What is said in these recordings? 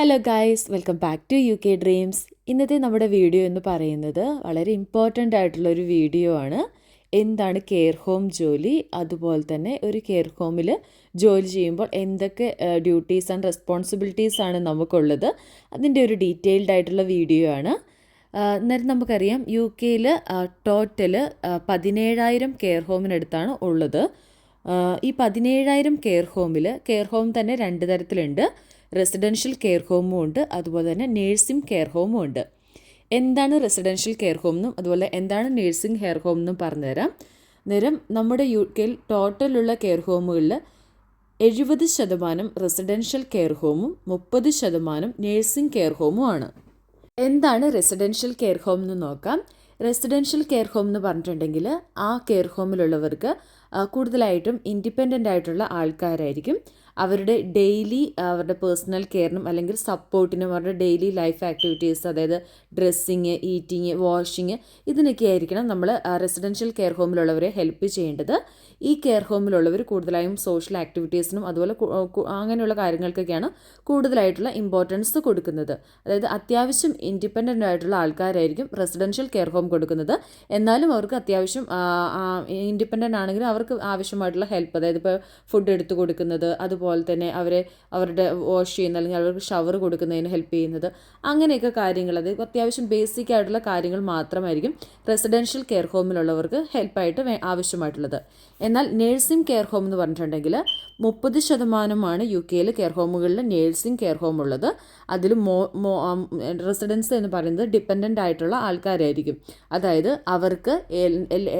Hello guys welcome back to UK K dreams ഇന്നത്തെ നമ്മുടെ video എന്ന് പറയുന്നത് വളരെ ഇമ്പോർട്ടന്റ് ആയിട്ടുള്ള ഒരു വീഡിയോ ആണ്. എന്താണ് കെയർ ഹോം ജോലി? അതുപോലെ തന്നെ ഒരു കെയർ ഹോമിൽ ജോലി ചെയ്യുമ്പോൾ എന്തൊക്കെ ഡ്യൂട്ടീസ് ആൻഡ് റെസ്പോൺസിബിലിറ്റീസ് ആണ് നമുക്കുള്ളത്? അതിന്റെ ഒരു ഡീറ്റെയിൽഡ് ആയിട്ടുള്ള വീഡിയോ ആണ്. അന്നേരം നമുക്കറിയാം യു കെയിൽ ടോട്ടൽ പതിനേഴായിരം കെയർ ഹോമിനടുത്താണ് ഉള്ളത്. ഈ പതിനേഴായിരം കെയർ ഹോമിൽ കെയർ ഹോം തന്നെ രണ്ട് തരത്തിലുണ്ട്. റെസിഡൻഷ്യൽ കെയർ ഹോമും ഉണ്ട് അതുപോലെ തന്നെ നേഴ്സിംഗ് കെയർ ഹോമും ഉണ്ട് എന്താണ് റെസിഡൻഷ്യൽ കെയർ ഹോം എന്നും അതുപോലെ എന്താണ് നേഴ്സിംഗ് കെയർ ഹോം എന്നും പറഞ്ഞുതരാം നേരം നമ്മുടെ യു കെയിൽ ടോട്ടലുള്ള കെയർ ഹോമുകളിൽ എഴുപത് ശതമാനം റെസിഡൻഷ്യൽ കെയർ ഹോമും മുപ്പത് ശതമാനം നേഴ്സിംഗ് കെയർ ഹോമും ആണ് എന്താണ് റെസിഡൻഷ്യൽ കെയർ ഹോം എന്ന് നോക്കാം റെസിഡൻഷ്യൽ കെയർ ഹോം എന്ന് പറഞ്ഞിട്ടുണ്ടെങ്കിൽ ആ കെയർ ഹോമിലുള്ളവർക്ക് കൂടുതലായിട്ടും ഇൻഡിപെൻഡന്റ് ആയിട്ടുള്ള ആൾക്കാരായിരിക്കും അവരുടെ ഡെയിലി അവരുടെ പേഴ്സണൽ കെയറിനും അല്ലെങ്കിൽ സപ്പോർട്ടിനും അവരുടെ ഡെയിലി ലൈഫ് ആക്ടിവിറ്റീസ് അതായത് ഡ്രസ്സിങ് ഈറ്റിങ് വാഷിങ് ഇതിനൊക്കെ ആയിരിക്കണം നമ്മൾ റെസിഡൻഷ്യൽ കെയർ ഹോമിലുള്ളവരെ ഹെൽപ്പ് ചെയ്യേണ്ടത്. ഈ കെയർ ഹോമിലുള്ളവർ കൂടുതലായും സോഷ്യൽ ആക്ടിവിറ്റീസിനും അതുപോലെ അങ്ങനെയുള്ള കാര്യങ്ങൾക്കൊക്കെയാണ് കൂടുതലായിട്ടുള്ള ഇമ്പോർട്ടൻസ് കൊടുക്കുന്നത്. അതായത് അത്യാവശ്യം ഇൻഡിപെൻഡന്റ് ആയിട്ടുള്ള ആൾക്കാരായിരിക്കും റെസിഡൻഷ്യൽ കെയർ ഹോം കൊടുക്കുന്നത്. എന്നാലും അവർക്ക് അത്യാവശ്യം ഇൻഡിപെൻഡന്റ് ആണെങ്കിലും അവർക്ക് ആവശ്യമായിട്ടുള്ള ഹെൽപ്പ് അതായത് ഇപ്പോൾ ഫുഡ് എടുത്തു കൊടുക്കുന്നത് അതുപോലെ തന്നെ അവരെ അവരുടെ വാഷ് ചെയ്യുന്ന അല്ലെങ്കിൽ അവർക്ക് ഷവർ കൊടുക്കുന്നതിന് ഹെൽപ്പ് ചെയ്യുന്നത്. അങ്ങനെയൊക്കെ കാര്യങ്ങൾ അത് അത്യാവശ്യം ബേസിക് ആയിട്ടുള്ള കാര്യങ്ങൾ മാത്രമായിരിക്കും റെസിഡൻഷ്യൽ കെയർ ഹോമിലുള്ളവർക്ക് ഹെൽപ്പായിട്ട് ആവശ്യമായിട്ടുള്ളത്. എന്നാൽ നേഴ്സിംഗ് കെയർ ഹോം എന്ന് പറഞ്ഞിട്ടുണ്ടെങ്കിൽ മുപ്പത് ശതമാനമാണ് യു കെയിൽ കെയർ ഹോമുകളിൽ നേഴ്സിംഗ് കെയർ ഹോം ഉള്ളത്. അതിൽ മോ മോ റെസിഡൻസ് എന്ന് പറയുന്നത് ഡിപ്പെൻഡന്റ് ആയിട്ടുള്ള ആൾക്കാരായിരിക്കും. അതായത് അവർക്ക്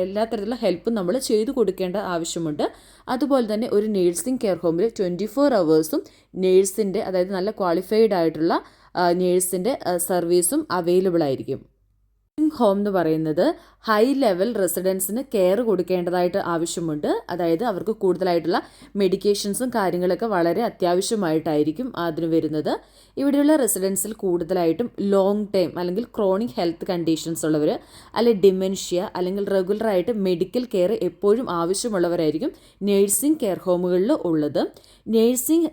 എല്ലാ തരത്തിലുള്ള ഹെൽപ്പും നമ്മൾ ചെയ്തു കൊടുക്കേണ്ട ആവശ്യമുണ്ട്. അതുപോലെ തന്നെ ഒരു നേഴ്സിംഗ് കെയർ ഹോമിൽ ട്വന്റി ഫോർ അവേഴ്സും നേഴ്സിന്റെ അതായത് നല്ല ക്വാളിഫൈഡ് ആയിട്ടുള്ള നേഴ്സിന്റെ സർവീസും അവൈലബിൾ ആയിരിക്കും. ഹോം എന്ന് പറയുന്നത് ഹൈ ലെവൽ റെസിഡൻസിന് കെയർ കൊടുക്കേണ്ടതായിട്ട് ആവശ്യമുണ്ട്. അതായത് അവർക്ക് കൂടുതലായിട്ടുള്ള മെഡിക്കേഷൻസും കാര്യങ്ങളൊക്കെ വളരെ അത്യാവശ്യമായിട്ടായിരിക്കും അതിന് വരുന്നത്. ഇവിടെയുള്ള റെസിഡൻസിൽ കൂടുതലായിട്ടും ലോങ് ടൈം അല്ലെങ്കിൽ ക്രോണിക് ഹെൽത്ത് കണ്ടീഷൻസ് ഉള്ളവർ അല്ലെങ്കിൽ ഡിമെൻഷ്യ അല്ലെങ്കിൽ റെഗുലറായിട്ട് മെഡിക്കൽ കെയർ എപ്പോഴും ആവശ്യമുള്ളവരായിരിക്കും നേഴ്സിംഗ് കെയർ ഹോമുകളിൽ ഉള്ളത്. നേഴ്സിംഗ്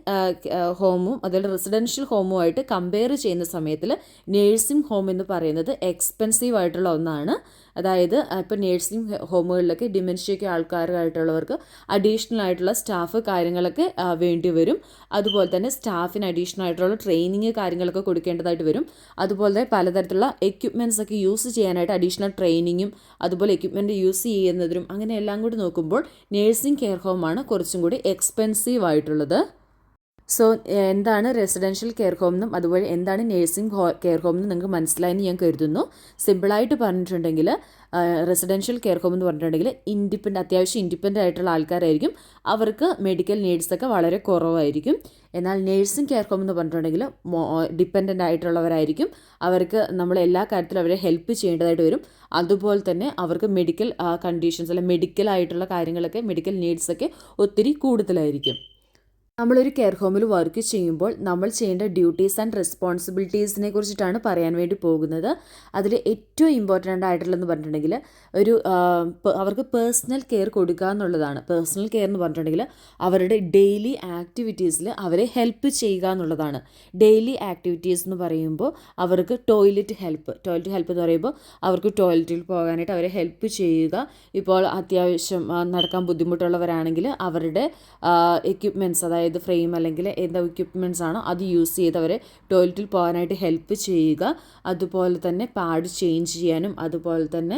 ഹോമും അതുപോലെ റെസിഡൻഷ്യൽ ഹോമുമായിട്ട് കമ്പയർ ചെയ്യുന്ന സമയത്തിൽ നേഴ്സിംഗ് ഹോം എന്ന് പറയുന്നത് എക്സ്പെൻസീവ് ആയിട്ടുള്ള ഒന്നാണ്. അതായത് ഇപ്പോൾ നേഴ്സിംഗ് ഹോമുകളിലൊക്കെ ഡിമെൻഷ്യയ്ക്ക് ആൾക്കാരായിട്ടുള്ളവർക്ക് അഡീഷണൽ ആയിട്ടുള്ള സ്റ്റാഫ് കാര്യങ്ങളൊക്കെ വേണ്ടി വരും. അതുപോലെ തന്നെ സ്റ്റാഫിന് അഡീഷണൽ ആയിട്ടുള്ള ട്രെയിനിങ് കാര്യങ്ങളൊക്കെ കൊടുക്കേണ്ടതായിട്ട് വരും. അതുപോലെ തന്നെ പലതരത്തിലുള്ള എക്യുപ്മെന്റ്സ് ഒക്കെ യൂസ് ചെയ്യാനായിട്ട് അഡീഷണൽ ട്രെയിനിങ്ങും അതുപോലെ എക്യുപ്മെന്റ് യൂസ് ചെയ്യുന്നതിനും അങ്ങനെ എല്ലാം കൂടി നോക്കുമ്പോൾ നേഴ്സിംഗ് കെയർ ഹോമാണ് കുറച്ചും കൂടി എക്സ്പെൻസീവ് ആയിട്ടുള്ളത്. സോ എന്താണ് റെസിഡൻഷ്യൽ കെയർ ഹോം എന്നും അതുപോലെ എന്താണ് നേഴ്സിംഗ് ഹോ കെയർ ഹോം എന്നും നിങ്ങൾക്ക് മനസ്സിലായെന്ന് ഞാൻ കരുതുന്നു. സിമ്പിളായിട്ട് പറഞ്ഞിട്ടുണ്ടെങ്കിൽ റെസിഡൻഷ്യൽ കെയർ ഹോം എന്ന് പറഞ്ഞിട്ടുണ്ടെങ്കിൽ ഇൻഡിപെൻഡ് അത്യാവശ്യം ഇൻഡിപെൻഡന്റ് ആയിട്ടുള്ള ആൾക്കാരായിരിക്കും. അവർക്ക് മെഡിക്കൽ നീഡ്സൊക്കെ വളരെ കുറവായിരിക്കും. എന്നാൽ നേഴ്സിംഗ് കെയർ ഹോം എന്ന് പറഞ്ഞിട്ടുണ്ടെങ്കിൽ ഡിപ്പെൻഡന്റ് ആയിട്ടുള്ളവരായിരിക്കും. അവർക്ക് നമ്മൾ എല്ലാ കാര്യത്തിലും അവരെ ഹെൽപ്പ് ചെയ്യേണ്ടതായിട്ട് വരും. അതുപോലെ തന്നെ അവർക്ക് മെഡിക്കൽ കണ്ടീഷൻസ് അല്ലെങ്കിൽ മെഡിക്കൽ ആയിട്ടുള്ള കാര്യങ്ങളൊക്കെ മെഡിക്കൽ നീഡ്സൊക്കെ ഒത്തിരി കൂടുതലായിരിക്കും. നമ്മളൊരു കെയർ ഹോമിൽ വർക്ക് ചെയ്യുമ്പോൾ നമ്മൾ ചെയ്യേണ്ട ഡ്യൂട്ടീസ് ആൻഡ് റെസ്പോൺസിബിലിറ്റീസിനെ കുറിച്ചിട്ടാണ് പറയാൻ വേണ്ടി പോകുന്നത്. അതിൽ ഏറ്റവും ഇമ്പോർട്ടന്റ് ആയിട്ടുള്ളതെന്ന് പറഞ്ഞിട്ടുണ്ടെങ്കിൽ ഒരു അവർക്ക് പേഴ്സണൽ കെയർ കൊടുക്കുക എന്നുള്ളതാണ്. പേഴ്സണൽ കെയർ എന്ന് പറഞ്ഞിട്ടുണ്ടെങ്കിൽ അവരുടെ ഡെയിലി ആക്ടിവിറ്റീസിൽ അവരെ ഹെൽപ്പ് ചെയ്യുക എന്നുള്ളതാണ്. ഡെയിലി ആക്ടിവിറ്റീസ് എന്ന് പറയുമ്പോൾ അവർക്ക് ടോയ്ലറ്റ് ഹെൽപ്പ് ടോയ്ലറ്റ് ഹെൽപ്പ് എന്ന് പറയുമ്പോൾ അവർക്ക് ടോയ്ലറ്റിൽ പോകാനായിട്ട് അവരെ ഹെൽപ്പ് ചെയ്യുക. ഇപ്പോൾ അത്യാവശ്യം നടക്കാൻ ബുദ്ധിമുട്ടുള്ളവരാണെങ്കിൽ അവരുടെ എക്യുപ്മെന്റ്സ് അതായത് ഫ്രെയിം അല്ലെങ്കിൽ എന്താ എക്യുപ്മെന്റ്സ് ആണോ അത് യൂസ് ചെയ്ത് അവരെ ടോയ്ലറ്റിൽ പോകാനായിട്ട് ഹെൽപ്പ് ചെയ്യുക. അതുപോലെ തന്നെ പാഡ് ചേഞ്ച് ചെയ്യാനും അതുപോലെ തന്നെ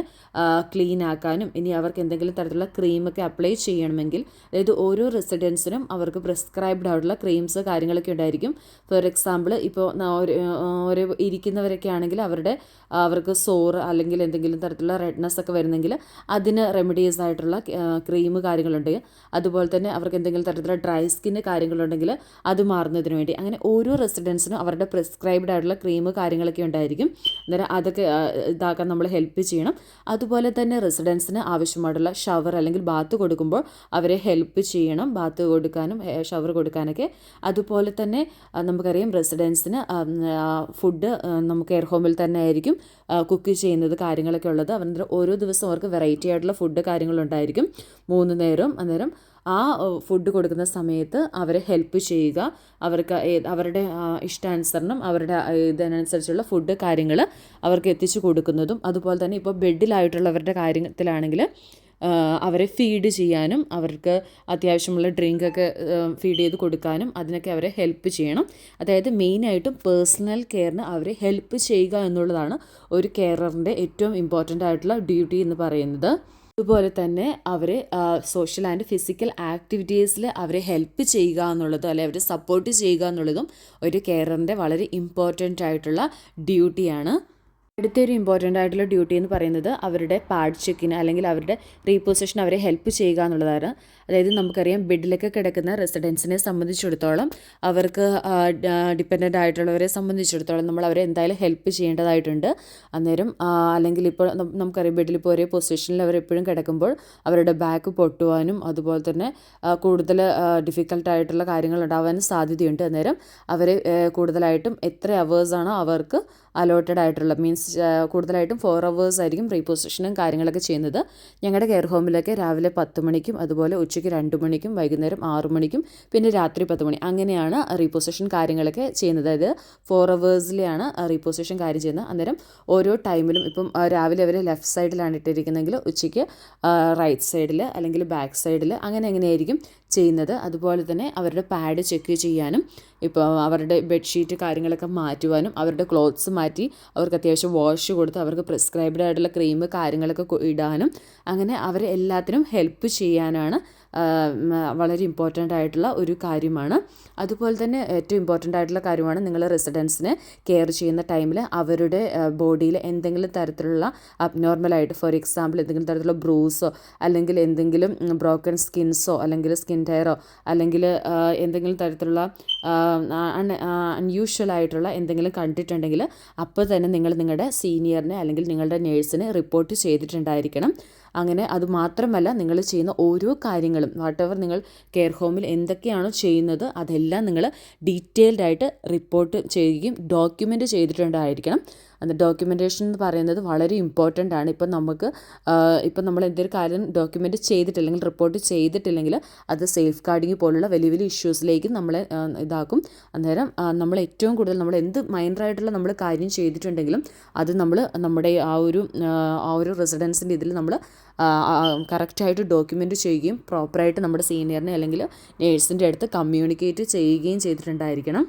ക്ലീൻ ആക്കാനും ഇനി അവർക്ക് എന്തെങ്കിലും തരത്തിലുള്ള ക്രീമൊക്കെ അപ്ലൈ ചെയ്യണമെങ്കിൽ അതായത് ഓരോ റെസിഡൻസിനും അവർക്ക് പ്രിസ്ക്രൈബ്ഡ് ആയിട്ടുള്ള ക്രീംസ് കാര്യങ്ങളൊക്കെ ഉണ്ടായിരിക്കും. ഫോർ എക്സാമ്പിൾ ഇപ്പോൾ ഓരോ ഇരിക്കുന്നവരൊക്കെ ആണെങ്കിൽ അവരുടെ അവർക്ക് സോറ് അല്ലെങ്കിൽ എന്തെങ്കിലും തരത്തിലുള്ള റെഡ്നെസ് ഒക്കെ വരുന്നെങ്കിൽ അതിന് റെമഡീസ് ആയിട്ടുള്ള ക്രീം കാര്യങ്ങളുണ്ട്. അതുപോലെ തന്നെ അവർക്ക് എന്തെങ്കിലും തരത്തിലുള്ള ഡ്രൈ സ്കിന്ന് കാര്യങ്ങളുണ്ടെങ്കിൽ അത് മാറുന്നതിന് വേണ്ടി. അങ്ങനെ ഓരോ റെസിഡൻസിനും അവരുടെ പ്രിസ്ക്രൈബ്ഡ് ആയിട്ടുള്ള ക്രീം കാര്യങ്ങളൊക്കെ ഉണ്ടായിരിക്കും. അന്നേരം അതൊക്കെ ഇതാക്കാൻ നമ്മൾ ഹെൽപ്പ് ചെയ്യണം. അതുപോലെ തന്നെ റെസിഡൻസിന് ആവശ്യമായിട്ടുള്ള ഷവർ അല്ലെങ്കിൽ ബാത്ത് കൊടുക്കുമ്പോൾ അവരെ ഹെൽപ്പ് ചെയ്യണം. ബാത്ത് കൊടുക്കാനും ഷവർ കൊടുക്കാനൊക്കെ. അതുപോലെ തന്നെ നമുക്കറിയാം റെസിഡൻസിന് ഫുഡ് നമുക്ക് എയർ ഹോമിൽ തന്നെ ആയിരിക്കും. കുക്ക് ചെയ്യുന്നത് കാര്യങ്ങളൊക്കെ ഉള്ളത്. അവരുടെ ഓരോ ദിവസം അവർക്ക് വെറൈറ്റി ആയിട്ടുള്ള ഫുഡ് കാര്യങ്ങളുണ്ടായിരിക്കും. മൂന്ന് നേരം അന്നേരം ആ ഫുഡ് കൊടുക്കുന്ന സമയത്ത് അവരെ ഹെൽപ്പ് ചെയ്യുക. അവർക്ക് അവരുടെ ഇഷ്ടാനുസരണം അവരുടെ ഇതിനനുസരിച്ചുള്ള ഫുഡ് കാര്യങ്ങൾ അവർക്ക് എത്തിച്ചു കൊടുക്കുന്നതും. അതുപോലെ തന്നെ ഇപ്പോൾ ബെഡിലായിട്ടുള്ളവരുടെ കാര്യത്തിലാണെങ്കിൽ അവരെ ഫീഡ് ചെയ്യാനും അവർക്ക് അത്യാവശ്യമുള്ള ഡ്രിങ്കൊക്കെ ഫീഡ് ചെയ്ത് കൊടുക്കാനും അതിനൊക്കെ അവരെ ഹെൽപ്പ് ചെയ്യണം. അതായത് മെയിനായിട്ടും പേഴ്സണൽ കെയറിന് അവരെ ഹെൽപ്പ് ചെയ്യുക എന്നുള്ളതാണ് ഒരു കെയറിന്റെ ഏറ്റവും ഇമ്പോർട്ടന്റ് ആയിട്ടുള്ള ഡ്യൂട്ടി എന്ന് പറയുന്നത്. അതുപോലെ തന്നെ അവരെ സോഷ്യൽ ആൻഡ് ഫിസിക്കൽ ആക്ടിവിറ്റീസിൽ അവരെ ഹെൽപ്പ് ചെയ്യുക എന്നുള്ളതും അല്ലെങ്കിൽ അവരെ സപ്പോർട്ട് ചെയ്യുക എന്നുള്ളതും ഒരു കെയറിന്റെ വളരെ ഇമ്പോർട്ടന്റ് ആയിട്ടുള്ള ഡ്യൂട്ടിയാണ് അടുത്തൊരു ഇമ്പോർട്ടന്റ് ആയിട്ടുള്ള ഡ്യൂട്ടി എന്ന് പറയുന്നത് അവരുടെ പാഡ് ചെക്കിന് അല്ലെങ്കിൽ അവരുടെ റീപൊസിഷൻ അവരെ ഹെൽപ്പ് ചെയ്യുക എന്നുള്ളതാണ്. അതായത് നമുക്കറിയാം ബെഡിലൊക്കെ കിടക്കുന്ന റെസിഡൻസിനെ സംബന്ധിച്ചിടത്തോളം അവർക്ക് ഡിപ്പെൻഡന്റ് ആയിട്ടുള്ളവരെ സംബന്ധിച്ചിടത്തോളം നമ്മൾ അവരെ എന്തായാലും ഹെൽപ്പ് ചെയ്യേണ്ടതായിട്ടുണ്ട്. അന്നേരം അല്ലെങ്കിൽ ഇപ്പോൾ നമുക്കറിയാം ബെഡിൽ ഇപ്പോൾ ഒരേ പൊസിഷനിൽ അവർ എപ്പോഴും കിടക്കുമ്പോൾ അവരുടെ ബാക്ക് പൊട്ടുവാനും അതുപോലെ തന്നെ കൂടുതൽ ഡിഫിക്കൽട്ടായിട്ടുള്ള കാര്യങ്ങൾ ഉണ്ടാവാനും സാധ്യതയുണ്ട്. അന്നേരം അവരെ കൂടുതലായിട്ടും എത്ര അവേഴ്സാണോ അവർക്ക് അലോട്ടഡ് ആയിട്ടുള്ള മീൻസ് കൂടുതലായിട്ടും ഫോർ അവേഴ്സ് ആയിരിക്കും റീപൊസിഷനും കാര്യങ്ങളൊക്കെ ചെയ്യുന്നത്. ഞങ്ങളുടെ കെയർ ഹോമിലൊക്കെ രാവിലെ പത്ത് മണിക്കും അതുപോലെ ഉച്ചയ്ക്ക് രണ്ട് മണിക്കും വൈകുന്നേരം ആറ് മണിക്കും പിന്നെ രാത്രി പത്ത് മണി. അങ്ങനെയാണ് റീപൊസിഷൻ കാര്യങ്ങളൊക്കെ ചെയ്യുന്നത്. അതായത് ഫോർ അവേഴ്സിലെയാണ് റീപൊസിഷൻ കാര്യം ചെയ്യുന്നത്. അന്നേരം ഓരോ ടൈമിലും ഇപ്പം രാവിലെ അവർ ലെഫ്റ്റ് സൈഡിലാണ് ഇട്ടിരിക്കുന്നതെങ്കിൽ ഉച്ചയ്ക്ക് റൈറ്റ് സൈഡിൽ അല്ലെങ്കിൽ ബാക്ക് സൈഡിൽ അങ്ങനെ എങ്ങനെയായിരിക്കും ചെയ്യുന്നത്. അതുപോലെ തന്നെ അവരുടെ പാഡ് ചെക്ക് ചെയ്യാനും ഇപ്പോൾ അവരുടെ ബെഡ്ഷീറ്റ് കാര്യങ്ങളൊക്കെ മാറ്റുവാനും അവരുടെ ക്ലോത്ത്സ് മാറ്റി അവർക്ക് അത്യാവശ്യം വാഷ് കൊടുത്ത് അവർക്ക് പ്രിസ്ക്രൈബ്ഡ് ആയിട്ടുള്ള ക്രീം കാര്യങ്ങളൊക്കെ ഇടാനും അങ്ങനെ അവരെ എല്ലാത്തിനും ഹെൽപ്പ് ചെയ്യാനാണ് വളരെ ഇമ്പോർട്ടന്റ് ആയിട്ടുള്ള ഒരു കാര്യമാണ്. അതുപോലെ തന്നെ ഏറ്റവും ഇമ്പോർട്ടന്റ് ആയിട്ടുള്ള കാര്യമാണ് നിങ്ങൾ റെസിഡൻസിനെ കെയർ ചെയ്യുന്ന ടൈമിൽ അവരുടെ ബോഡിയിൽ എന്തെങ്കിലും തരത്തിലുള്ള അബ്നോർമലായിട്ട് ഫോർ എക്സാമ്പിൾ എന്തെങ്കിലും തരത്തിലുള്ള ബ്രൂസോ അല്ലെങ്കിൽ എന്തെങ്കിലും ബ്രോക്കൺ സ്കിൻസോ അല്ലെങ്കിൽ സ്കിൻ ടയറോ അല്ലെങ്കിൽ എന്തെങ്കിലും തരത്തിലുള്ള അൺയൂഷ്വൽ ആയിട്ടുള്ള എന്തെങ്കിലും കണ്ടിട്ടുണ്ടെങ്കിൽ അപ്പോൾ തന്നെ നിങ്ങൾ നിങ്ങളുടെ സീനിയറിനെ അല്ലെങ്കിൽ നിങ്ങളുടെ നേഴ്സിനെ റിപ്പോർട്ട് ചെയ്തിട്ടുണ്ടായിരിക്കണം. അങ്ങനെ അത് മാത്രമല്ല നിങ്ങൾ ചെയ്യുന്ന ഓരോ കാര്യങ്ങളും വാട്ട് എവർ നിങ്ങൾ കെയർ ഹോമിൽ എന്തൊക്കെയാണോ ചെയ്യുന്നത് അതെല്ലാം നിങ്ങൾ ഡീറ്റെയിൽഡ് ആയിട്ട് റിപ്പോർട്ട് ചെയ്യുകയും ഡോക്യുമെന്റ് ചെയ്തിട്ടുണ്ടായിരിക്കണം. അത് ഡോക്യുമെന്റേഷൻ എന്ന് പറയുന്നത് വളരെ ഇമ്പോർട്ടന്റ് ആണ്. ഇപ്പം നമുക്ക് ഇപ്പം നമ്മൾ എന്തൊരു കാര്യം ഡോക്യുമെന്റ് ചെയ്തിട്ടില്ലെങ്കിൽ റിപ്പോർട്ട് ചെയ്തിട്ടില്ലെങ്കിൽ അത് സേഫ് ഗാർഡിങ് പോലുള്ള വലിയ വലിയ ഇഷ്യൂസിലേക്ക് നമ്മളെ ഇതാക്കും. അന്നേരം നമ്മൾ ഏറ്റവും കൂടുതൽ നമ്മൾ എന്ത് മൈനറായിട്ടുള്ള നമ്മൾ കാര്യം ചെയ്തിട്ടുണ്ടെങ്കിലും അത് നമ്മൾ നമ്മുടെ ആ ഒരു ആ ഒരു റെസിഡൻസിന്റെ ഇതിൽ നമ്മൾ കറക്റ്റായിട്ട് ഡോക്യുമെന്റ് ചെയ്യുകയും പ്രോപ്പറായിട്ട് നമ്മുടെ സീനിയറിനെ അല്ലെങ്കിൽ നേഴ്സിന്റെ അടുത്ത് കമ്മ്യൂണിക്കേറ്റ് ചെയ്യുകയും ചെയ്തിട്ടുണ്ടായിരിക്കണം.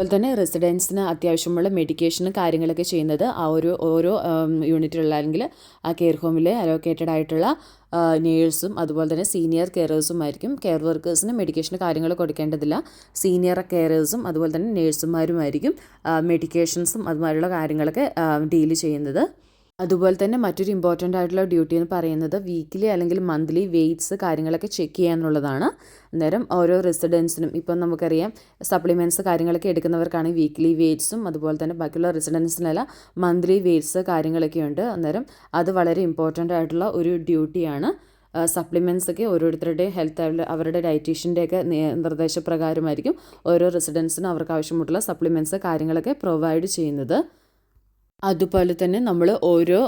അതുപോലെ തന്നെ റെസിഡൻസിന് അത്യാവശ്യമുള്ള മെഡിക്കേഷനും കാര്യങ്ങളൊക്കെ ചെയ്യുന്നത് ആ ഒരു ഓരോ യൂണിറ്റിലുള്ള അല്ലെങ്കിൽ ആ കെയർ ഹോമിലെ അലോക്കേറ്റഡ് ആയിട്ടുള്ള നേഴ്സും അതുപോലെ തന്നെ സീനിയർ കെയറേഴ്സും ആയിരിക്കും. കെയർ വർക്കേഴ്സിന് മെഡിക്കേഷന് കാര്യങ്ങൾ കൊടുക്കേണ്ടതില്ല. സീനിയർ കെയറേഴ്സും അതുപോലെ തന്നെ നേഴ്സുമാരുമായിരിക്കും മെഡിക്കേഷൻസും അതുമായുള്ള കാര്യങ്ങളൊക്കെ ഡീൽ ചെയ്യുന്നത്. അതുപോലെ തന്നെ മറ്റൊരു ഇമ്പോർട്ടന്റ് ആയിട്ടുള്ള ഡ്യൂട്ടി എന്ന് പറയുന്നത് വീക്കിലി അല്ലെങ്കിൽ മന്ത്ലി വെയ്റ്റ്സ് കാര്യങ്ങളൊക്കെ ചെക്ക് ചെയ്യുക എന്നുള്ളതാണ്. അന്നേരം ഓരോ റെസിഡൻസിനും ഇപ്പം നമുക്കറിയാം സപ്ലിമെന്റ്സ് കാര്യങ്ങളൊക്കെ എടുക്കുന്നവർക്കാണെങ്കിൽ വീക്കിലി വെയ്റ്റ്സും അതുപോലെ തന്നെ ബാക്കിയുള്ള റെസിഡൻസിനെല്ലാം മന്ത്ലി വെയ്റ്റ്സ് കാര്യങ്ങളൊക്കെ ഉണ്ട്. അന്നേരം അത് വളരെ ഇമ്പോർട്ടന്റ് ആയിട്ടുള്ള ഒരു ഡ്യൂട്ടിയാണ് സപ്ലിമെന്റ്സ് ഒക്കെ ഓരോരുത്തരുടെ ഹെൽത്ത് അവരുടെ ഡയറ്റീഷ്യന്റെയൊക്കെ നിർദ്ദേശപ്രകാരമായിരിക്കും ഓരോ റെസിഡൻസിനും അവർക്ക് ആവശ്യമുള്ള സപ്ലിമെന്റ്സ് കാര്യങ്ങളൊക്കെ പ്രൊവൈഡ് ചെയ്യുന്നത്. അതുപോലെ തന്നെ നമ്മൾ ഓരോ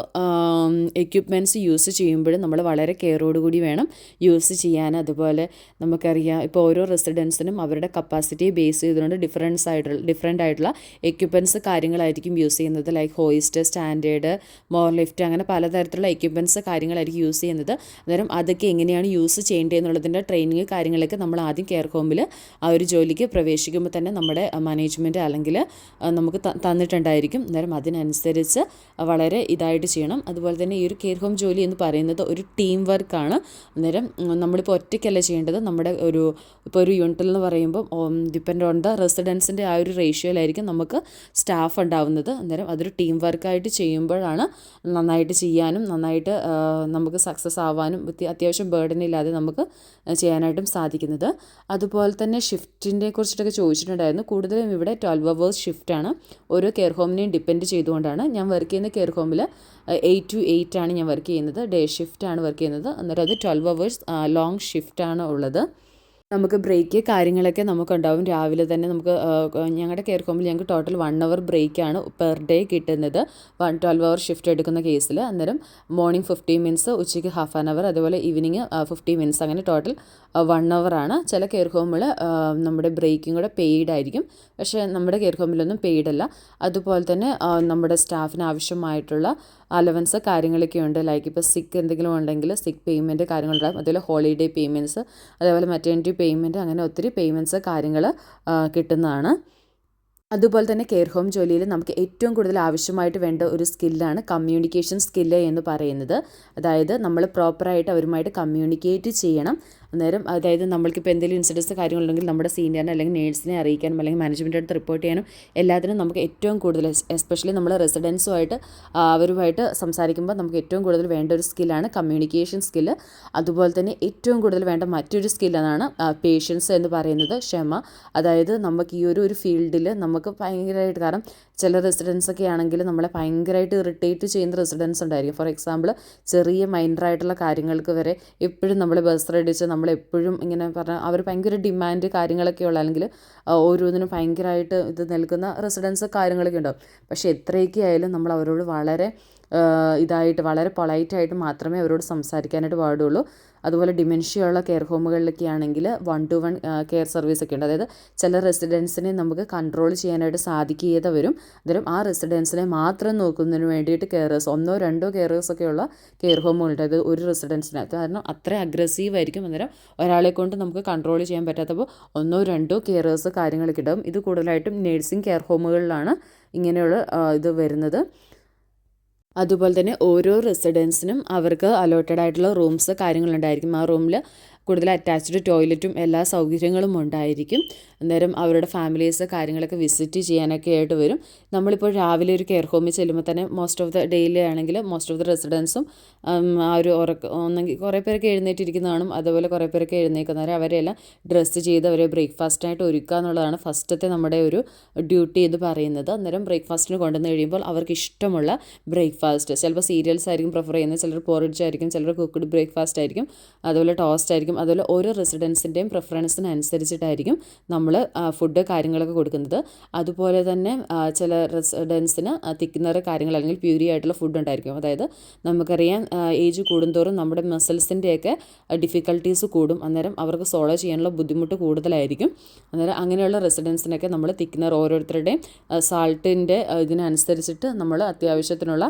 എക്യുപ്മെന്റ്സ് യൂസ് ചെയ്യുമ്പോഴും നമ്മൾ വളരെ കെയറോടുകൂടി വേണം യൂസ് ചെയ്യാൻ. അതുപോലെ നമുക്കറിയാം ഇപ്പോൾ ഓരോ റെസിഡൻസിനും അവരുടെ കപ്പാസിറ്റി ബേസ് ചെയ്തുകൊണ്ട് ഡിഫറൻസ് ആയിട്ടുള്ള ഡിഫറെന്റ് ആയിട്ടുള്ള എക്യുപ്മെന്റ്സ് കാര്യങ്ങളായിരിക്കും യൂസ് ചെയ്യുന്നത്. Like hoist standard more lift അങ്ങനെ പലതരത്തിലുള്ള എക്യുപ്മെന്റ്സ് കാര്യങ്ങളായിരിക്കും യൂസ് ചെയ്യുന്നത്. അന്നേരം അതൊക്കെ എങ്ങനെയാണ് യൂസ് ചെയ്യേണ്ടത് എന്നുള്ളതിന്റെ ട്രെയിനിങ് കാര്യങ്ങളൊക്കെ നമ്മൾ ആദ്യം കെയർ ഹോമിൽ ആ ഒരു ജോലിക്ക് പ്രവേശിക്കുമ്പോൾ തന്നെ നമ്മുടെ മാനേജ്മെന്റ് അല്ലെങ്കിൽ നമുക്ക് തന്നിട്ടുണ്ടായിരിക്കും. അന്നേരം അതിനനുസരിച്ച് അനുസരിച്ച് വളരെ ഇതായിട്ട് ചെയ്യണം. അതുപോലെ തന്നെ ഈ ഒരു കെയർ ഹോം ജോലി എന്ന് പറയുന്നത് ഒരു ടീം വർക്കാണ്. അന്നേരം നമ്മളിപ്പോൾ ഒറ്റയ്ക്കല്ല ചെയ്യേണ്ടത്? നമ്മുടെ ഒരു ഇപ്പോൾ ഒരു യൂണിറ്റിൽ എന്ന് പറയുമ്പോൾ ഡിപ്പെൻഡ് ഓൺ ദ റെസിഡൻസിന്റെ ആ ഒരു റേഷ്യോയിലായിരിക്കും നമുക്ക് സ്റ്റാഫ് ഉണ്ടാവുന്നത്. അന്നേരം അതൊരു ടീം വർക്കായിട്ട് ചെയ്യുമ്പോഴാണ് നന്നായിട്ട് ചെയ്യാനും നന്നായിട്ട് നമുക്ക് സക്സസ് ആവാനും അത്യാവശ്യം ബേർഡൻ ഇല്ലാതെ നമുക്ക് ചെയ്യാനായിട്ടും സാധിക്കുന്നത്. അതുപോലെ തന്നെ ഷിഫ്റ്റിന്റെ കുറിച്ചിട്ടൊക്കെ ചോദിച്ചിട്ടുണ്ടായിരുന്നു. കൂടുതലും ഇവിടെ ട്വൽവ് അവേഴ്സ് ഷിഫ്റ്റാണ് ഓരോ കെയർ ഹോമിനെയും ഡിപ്പെൻഡ് ചെയ്തുകൊണ്ടാണ്. ആണ്. ഞാൻ വർക്ക് ചെയ്യുന്ന കെയർ ഹോമിൽ എയ്റ്റ് ടു എയ്റ്റ് ആണ് ഞാൻ വർക്ക് ചെയ്യുന്നത്. ഡേ ഷിഫ്റ്റാണ് വർക്ക് ചെയ്യുന്നത്. അന്നേരം അത് ട്വൽവ് അവേഴ്സ് ലോങ് ഷിഫ്റ്റാണ് ഉള്ളത്. നമുക്ക് ബ്രേക്ക് കാര്യങ്ങളൊക്കെ നമുക്കുണ്ടാവും. രാവിലെ തന്നെ നമുക്ക് ഞങ്ങളുടെ കെയർ ഹോമിൽ ഞങ്ങൾക്ക് ടോട്ടൽ വൺ അവർ ബ്രേക്കാണ് പെർ ഡേ കിട്ടുന്നത്. വൺ ട്വൽവ് അവർ ഷിഫ്റ്റ് എടുക്കുന്ന കേസിൽ അന്നേരം മോർണിംഗ് ഫിഫ്റ്റീൻ മിനിറ്റ്സ് ഉച്ചയ്ക്ക് ഹാഫ് ആൻ അവർ അതുപോലെ ഈവനിങ് ഫിഫ്റ്റീൻ മിനിറ്റ്സ് അങ്ങനെ ടോട്ടൽ വൺ ആണ്. ചില കെയർ ഹോമുകൾ നമ്മുടെ ബ്രേക്കും കൂടെ പെയ്ഡ് ആയിരിക്കും. പക്ഷേ നമ്മുടെ കെയർ ഹോമിലൊന്നും പെയ്ഡ് അല്ല. അതുപോലെ തന്നെ നമ്മുടെ സ്റ്റാഫിന് ആവശ്യമായിട്ടുള്ള അലവൻസ് കാര്യങ്ങളൊക്കെ ഉണ്ട്. ലൈക്ക് ഇപ്പോൾ സിക്ക് എന്തെങ്കിലും ഉണ്ടെങ്കിൽ സിക്ക് പേയ്മെന്റ് കാര്യങ്ങളുണ്ടാകും അതുപോലെ ഹോളിഡേ പേയ്മെന്റ്സ് അതേപോലെ മെറ്റേണിറ്റി പേയ്മെന്റ് അങ്ങനെ ഒത്തിരി പേയ്മെന്റ്സ് കാര്യങ്ങൾ കിട്ടുന്നതാണ്. അതുപോലെ തന്നെ കെയർ ഹോം ജോലിയിൽ നമുക്ക് ഏറ്റവും കൂടുതൽ ആവശ്യമായിട്ട് വേണ്ട ഒരു സ്കില്ലാണ് കമ്മ്യൂണിക്കേഷൻ സ്കില്ല് എന്ന് പറയുന്നത്. അതായത് നമ്മൾ പ്രോപ്പറായിട്ട് അവരുമായിട്ട് കമ്മ്യൂണിക്കേറ്റ് ചെയ്യണം. അന്നേരം അതായത് നമ്മൾക്കിപ്പോൾ എന്തെങ്കിലും ഇൻസിഡൻസ് കാര്യങ്ങളുണ്ടെങ്കിൽ നമ്മുടെ സീനിയറിനെ അല്ലെങ്കിൽ നേഴ്സിനെ അറിയിക്കാനും അല്ലെങ്കിൽ മാനേജ്മെന്റ് അടുത്ത് റിപ്പോർട്ട് ചെയ്യാനും എല്ലാത്തിനും നമുക്ക് ഏറ്റവും കൂടുതൽ എസ്പെഷ്യലി നമ്മൾ റെസിഡൻസുമായിട്ട് അവരുമായിട്ട് സംസാരിക്കുമ്പോൾ നമുക്ക് ഏറ്റവും കൂടുതൽ വേണ്ട ഒരു സ്കില്ലാണ് കമ്മ്യൂണിക്കേഷൻ സ്കില്ല്. അതുപോലെ തന്നെ ഏറ്റവും കൂടുതൽ വേണ്ട മറ്റൊരു സ്കില്ലാണ് പേഷ്യൻസ് എന്ന് പറയുന്നത് ക്ഷമ. അതായത് നമുക്ക് ഈ ഒരു ഒരു ഫീൽഡിൽ നമുക്ക് ഭയങ്കരമായിട്ട് കാരണം ചില റെസിഡൻസ് ഒക്കെ ആണെങ്കിൽ നമ്മളെ ഭയങ്കരമായിട്ട് ഇറിറ്റേറ്റ് ചെയ്യുന്ന റെസിഡൻസ് ഉണ്ടായിരിക്കും. ഫോർ എക്സാമ്പിൾ ചെറിയ മൈൻഡറായിട്ടുള്ള കാര്യങ്ങൾക്ക് വരെ എപ്പോഴും നമ്മൾ ബസ് അടിച്ച് നമ്മളെപ്പോഴും ഇങ്ങനെ പറഞ്ഞാൽ അവർ ഭയങ്കര ഡിമാൻഡ് കാര്യങ്ങളൊക്കെ ഉള്ള അല്ലെങ്കിൽ ഓരോന്നിനും ഭയങ്കരമായിട്ട് ഇത് നൽകുന്ന റെസിഡൻസ് കാര്യങ്ങളൊക്കെ ഉണ്ടാവും. പക്ഷേ എത്രയൊക്കെ ആയാലും നമ്മൾ അവരോട് വളരെ ഇതായിട്ട് വളരെ പൊളൈറ്റായിട്ട് മാത്രമേ അവരോട് സംസാരിക്കാനായിട്ട് പാടുള്ളൂ. അതുപോലെ ഡിമെൻഷ്യ ഉള്ള കെയർ ഹോമുകളിലൊക്കെ ആണെങ്കിൽ one to one care service ഒക്കെ ഉണ്ട്. അതായത് ചില റെസിഡൻസിനെ നമുക്ക് കൺട്രോൾ ചെയ്യാനായിട്ട് സാധിക്കാതെ വരും. അന്നേരം ആ റെസിഡൻസിനെ മാത്രം നോക്കുന്നതിന് വേണ്ടിയിട്ട് കെയറേഴ്സ് ഒന്നോ രണ്ടോ കെയറേഴ്സ് ഒക്കെ ഉള്ള കെയർ ഹോമുകളുണ്ട് അതായത് ഒരു റെസിഡൻസിന് കാരണം അത്ര അഗ്രസീവ് ആയിരിക്കും. അന്നേരം ഒരാളെ കൊണ്ട് നമുക്ക് കൺട്രോൾ ചെയ്യാൻ പറ്റാത്തപ്പോൾ ഒന്നോ രണ്ടോ കെയറേഴ്സ് കാര്യങ്ങളൊക്കെ ഉണ്ടാവും. ഇത് കൂടുതലായിട്ടും നേഴ്സിംഗ് കെയർ ഹോമുകളിലാണ് ഇങ്ങനെയുള്ള ഇത് വരുന്നത്. അതുപോലെ തന്നെ ഓരോ റെസിഡൻസിനും അവർക്ക് അലോട്ടഡ് ആയിട്ടുള്ള റൂംസ് കാര്യങ്ങളുണ്ടായിരിക്കും. ആ റൂമിൽ കൂടുതൽ അറ്റാച്ച്ഡ് ടോയ്ലറ്റും എല്ലാ സൗകര്യങ്ങളും ഉണ്ടായിരിക്കും. അന്നേരം അവരുടെ ഫാമിലീസ് കാര്യങ്ങളൊക്കെ വിസിറ്റ് ചെയ്യാനൊക്കെ ആയിട്ട് വരും. നമ്മളിപ്പോൾ രാവിലെ ഒരു കെയർ ഹോമിൽ ചെല്ലുമ്പോൾ തന്നെ മോസ്റ്റ് ഓഫ് ദ ഡെയിലി ആണെങ്കിൽ മോസ്റ്റ് ഓഫ് ദ റെസിഡൻസും ആ ഒരു ഉറക്ക ഒന്നെങ്കിൽ കുറേ പേരൊക്കെ എഴുന്നേറ്റിരിക്കുന്ന കാണും അതുപോലെ കുറേ പേരൊക്കെ എഴുന്നേക്കുന്നവരെ അവരെല്ലാം ഡ്രസ്സ് ചെയ്ത് അവരെ ബ്രേക്ക്ഫാസ്റ്റിനായിട്ട് ഒരുക്കുക എന്നുള്ളതാണ് ഫസ്റ്റത്തെ നമ്മുടെ ഒരു ഡ്യൂട്ടി എന്ന് പറയുന്നത്. അന്നേരം ബ്രേക്ക്ഫാസ്റ്റിന് കൊണ്ടുവന്ന് കഴിയുമ്പോൾ അവർക്ക് ഇഷ്ടമുള്ള ബ്രേക്ക്ഫാസ്റ്റ് ചിലപ്പോൾ സീരിയൽസ് ആയിരിക്കും പ്രിഫർ ചെയ്യുന്നത് ചിലർ പോറിഡ്ജ് ആയിരിക്കും ചിലർ കുക്ക്ഡ് ബ്രേക്ക്ഫാസ്റ്റ് ആയിരിക്കും അതുപോലെ ടോസ്റ്റ് ആയിരിക്കും അതുപോലെ ഓരോ റെസിഡൻസിന്റെയും പ്രിഫറൻസിനനുസരിച്ചിട്ടായിരിക്കും നമ്മൾ ഫുഡ് കാര്യങ്ങളൊക്കെ കൊടുക്കുന്നത്. അതുപോലെ തന്നെ ചില റെസിഡൻസിന് തിക്കുന്നർ കാര്യങ്ങൾ അല്ലെങ്കിൽ പ്യൂരി ആയിട്ടുള്ള ഫുഡ് ഉണ്ടായിരിക്കും. അതായത് നമുക്കറിയാം ഏജ് കൂടുന്തോറും നമ്മുടെ മസിൽസിന്റെയൊക്കെ ഡിഫിക്കൽട്ടീസ് കൂടും. അന്നേരം അവർക്ക് സോളോ ചെയ്യാനുള്ള ബുദ്ധിമുട്ട് കൂടുതലായിരിക്കും. അന്നേരം അങ്ങനെയുള്ള റെസിഡൻസിനൊക്കെ നമ്മൾ തിക്കുന്നർ ഓരോരുത്തരുടെയും സാൾട്ടിന്റെ ഇതിനനുസരിച്ചിട്ട് നമ്മൾ അത്യാവശ്യത്തിനുള്ള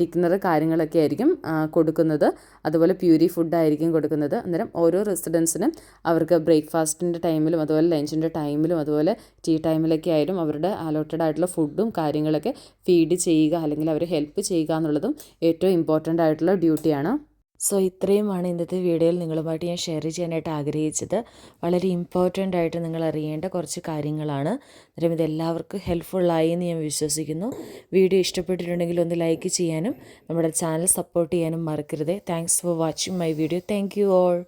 തിക്കുന്നർ കാര്യങ്ങളൊക്കെ ആയിരിക്കും കൊടുക്കുന്നത്. അതുപോലെ പ്യൂരി ഫുഡായിരിക്കും കൊടുക്കുന്നത്. അന്നേരം ഓരോ റെസിഡൻസിനും അവർക്ക് ബ്രേക്ക്ഫാസ്റ്റിന്റെ ടൈമിലും അതുപോലെ ലഞ്ചിന്റെ ടൈമിലും അതുപോലെ ടീ ടൈമിലൊക്കെ ആയാലും അവരുടെ അലോട്ടഡ് ആയിട്ടുള്ള ഫുഡും കാര്യങ്ങളൊക്കെ ഫീഡ് ചെയ്യുക അല്ലെങ്കിൽ അവരെ ഹെൽപ്പ് ചെയ്യുക എന്നുള്ളതും ഏറ്റവും ഇമ്പോർട്ടന്റ് ആയിട്ടുള്ള ഡ്യൂട്ടിയാണ് സോ ഇത്രയുമാണ് ഇന്നത്തെ വീഡിയോയിൽ നിങ്ങളുമായിട്ട് ഞാൻ ഷെയർ ചെയ്യാനായിട്ട് ആഗ്രഹിച്ചത്. വളരെ ഇമ്പോർട്ടന്റ് ആയിട്ട് നിങ്ങൾ അറിയേണ്ട കുറച്ച് കാര്യങ്ങളാണ്. അന്നേരം ഇതെല്ലാവർക്കും ഹെൽപ്ഫുള്ളായി എന്ന് ഞാൻ വിശ്വസിക്കുന്നു. വീഡിയോ ഇഷ്ടപ്പെട്ടിട്ടുണ്ടെങ്കിൽ ഒന്ന് ലൈക്ക് ചെയ്യാനും നമ്മുടെ ചാനൽ സപ്പോർട്ട് ചെയ്യാനും മറക്കരുത്. Thanks for watching my video thank you all